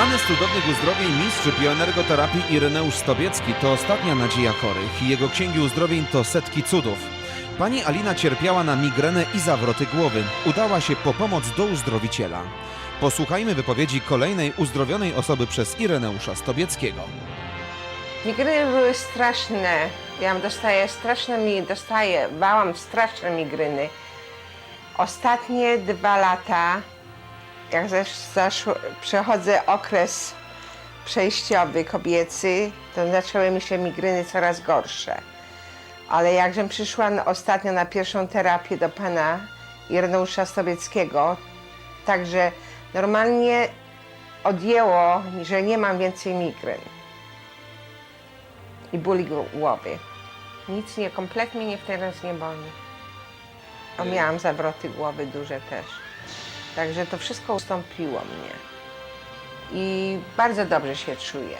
Znany z cudownych uzdrowień mistrz bioenergoterapii Ireneusz Stobiecki to ostatnia nadzieja chorych i jego księgi uzdrowień to setki cudów. Pani Alina cierpiała na migrenę i zawroty głowy. Udała się po pomoc do uzdrowiciela. Posłuchajmy wypowiedzi kolejnej uzdrowionej osoby przez Ireneusza Stobieckiego. Migreny były straszne. Ja dostaję straszne mi, dostaję, bałam straszne migreny. Ostatnie dwa lata, jak zasz, zaszło, przechodzę okres przejściowy kobiecy, to zaczęły mi się migreny coraz gorsze. Ale jakżem przyszła ostatnio na pierwszą terapię do pana Ireneusza Stobieckiego, także normalnie odjęło, że nie mam więcej migren i bóli głowy. Nic nie, kompletnie mnie teraz nie boli. A miałam zawroty głowy duże też. Także to wszystko ustąpiło mnie. I bardzo dobrze się czuję.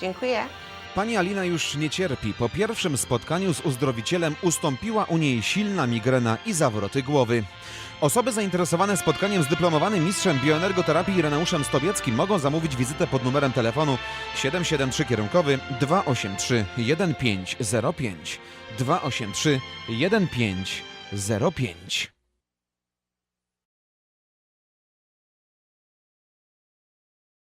Dziękuję. Pani Alina już nie cierpi. Po pierwszym spotkaniu z uzdrowicielem ustąpiła u niej silna migrena i zawroty głowy. Osoby zainteresowane spotkaniem z dyplomowanym mistrzem bioenergoterapii Ireneuszem Stobieckim mogą zamówić wizytę pod numerem telefonu 773 kierunkowy 283 1505 283 1505